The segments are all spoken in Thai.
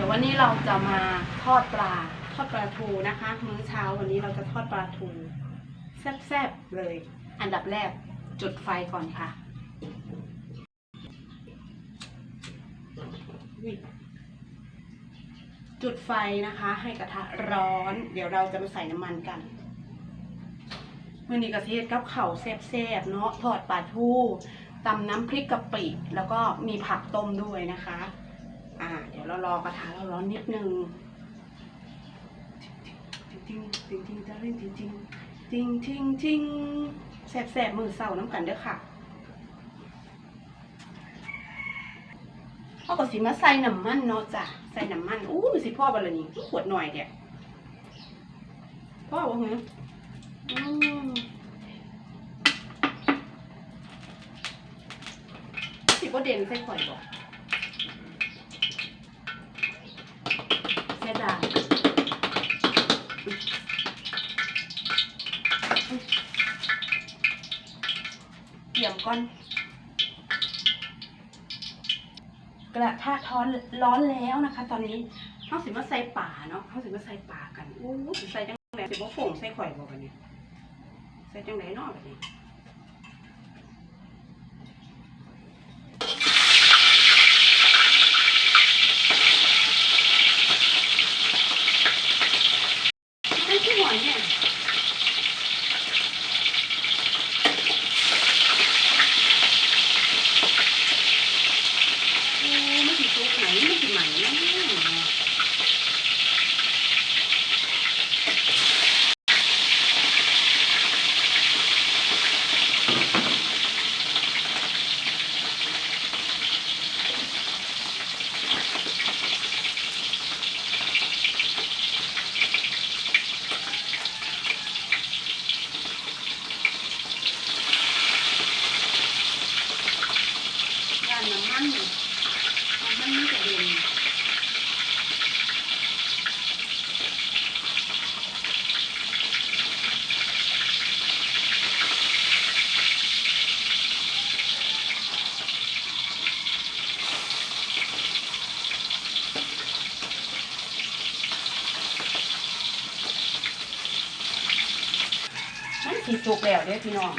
ดี๋ยววันนี้เราจะมาทอดปลาทอดปลาทูนะคะ มื้อเช้าวันนี้เราจะทอดปลาทูแซ่บๆเลย อันดับแรกจุดไฟก่อนค่ะจุดไฟนะคะ ให้กระทะร้อน เดี๋ยวเราจะมาใส่น้ำมันกันมื่อนี้กระเทียมกับเข่าแซ่บๆเนาะทอดปลาทูตำน้ำพริกกะปิ แล้วก็มีผักต้มด้วยนะคะ อ่า เดี๋ยวเรารอกระทะเราร้อนนิดนึงจริงจริงจริงจริงจริงจริงจริงจริงจริงจริงแสบแสบมือเศร้าน้ำกันเด้อค่ะพ่อก็สิมาใส่น้ำมันเนาะจ้ะใส่น้ำมันอู้ดูสิพ่อบอลนี่ขวดหน่อยเดียวพ่อบอกไงอืมสิบ่เด่นใส่ข่อยบอก ก่อน กระทะท้อนร้อนแล้วนะคะ ตอนนี้เขาสิมาใส่ป่าเนาะเขาสิมาใส่ป่ากันอู้สิใส่จังไหนสิบ่ฝงใส่ข่อยบ่กันเนี่ยใส่จังไหนนอกแบบนี้ 买呢就买呢。 สีสุกแล้วเด้อพี่น้อง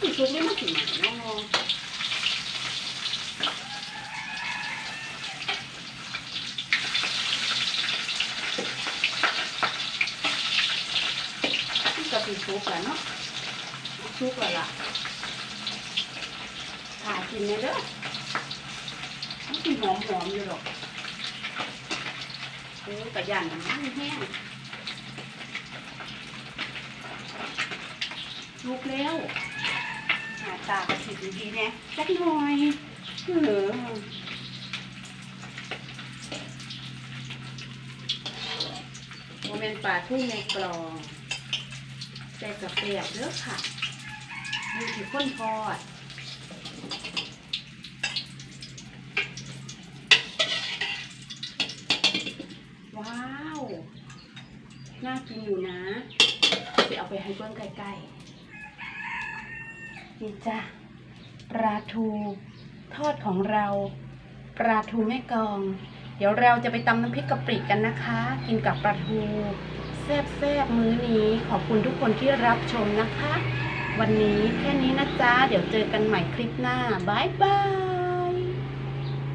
สีสุกนี่มันสีไหนเนาะมันก็สีสุกแล้วเนาะสุกแล้วล่ะถ่ายกินเลยเด้อมันสีหอมๆอยู่หรอกโอ้ยกระยานมันแห้ง ลุกแล้วหาตากระสิบดีๆนี่ยสักหน่อยเออโมเมนปลาทุ่งในกลองแต่กระเปียกเด้อค่ะดูที่ข้นทอดว้าว น่ากินอยู่นะจะเอาไปให้เพื่อนใกล้ๆ นี่จ้ะปลาทูทอดของเราปลาทูแม่กอง เดี๋ยวเราจะไปตำน้ำพริกกะปิกันนะคะ กินกับปลาทูแซ่บๆมื้อนี้ขอบคุณทุกคนที่รับชมนะคะ วันนี้แค่นี้นะจ๊ะ เดี๋ยวเจอกันใหม่คลิปหน้าบายบาย